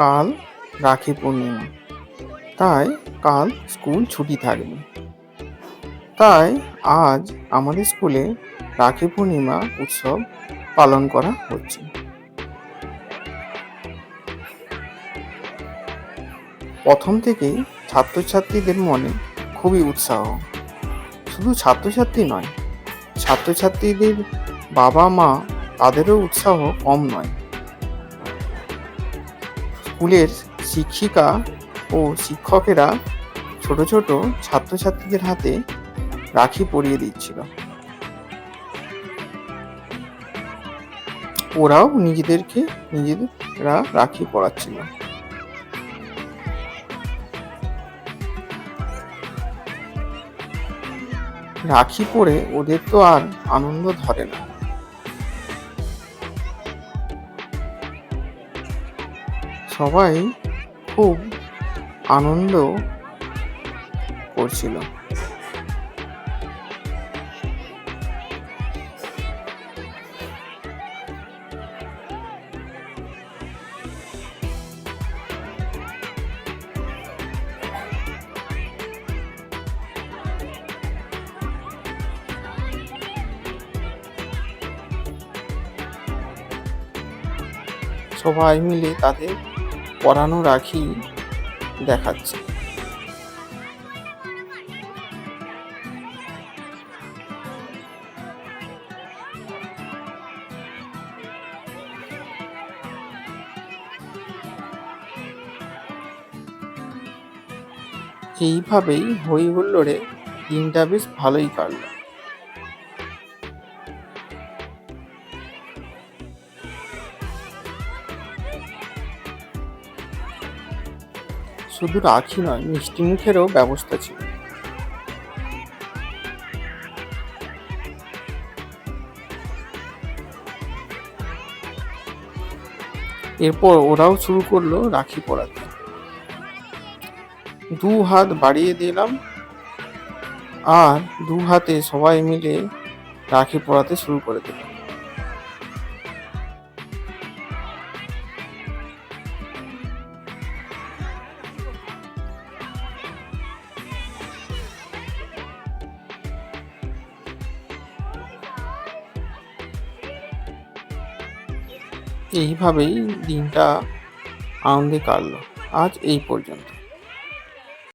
কাল রাখি পূর্ণিমা। তাই কাল স্কুল ছুটি থাকবে তাই আজ আমাদের স্কুলে রাখি পূর্ণিমা উৎসব পালন করা হচ্ছে। প্রথম থেকেই ছাত্রছাত্রীদের মনে খুবই উৎসাহ। শুধু ছাত্রছাত্রী নয়, ছাত্রছাত্রীদের বাবা মা তাদেরও উৎসাহ কম নয়। স্কুলের শিক্ষিকা ও শিক্ষকেরা ছোট ছোট ছাত্রছাত্রীদের হাতে রাখি পরিয়ে দিচ্ছিল। ওরাও নিজেদেরকে নিজেরা রাখি পরাচ্ছিল। রাখি পরে ওদের তো আর আনন্দ ধরে না। সবাই খুব আনন্দ করছিল। সবাই মিলে তাদের পরানো রাখি দেখাচ্ছে। এইভাবেই হই হুল্লোড়ে দিনটা বেশ ভালোই কাটলো। শুধু রাখি নয়, মিষ্টি মুখেরও ব্যবস্থা ছিল। এরপর ওরাও শুরু করল রাখি পরাতে। দু হাত বাড়িয়ে দিলাম আর দু হাতে সবাই মিলে রাখি পরাতে শুরু করে দিলাম। এইভাবেই দিনটা আনন্দে কাটল। আজ এই পর্যন্ত।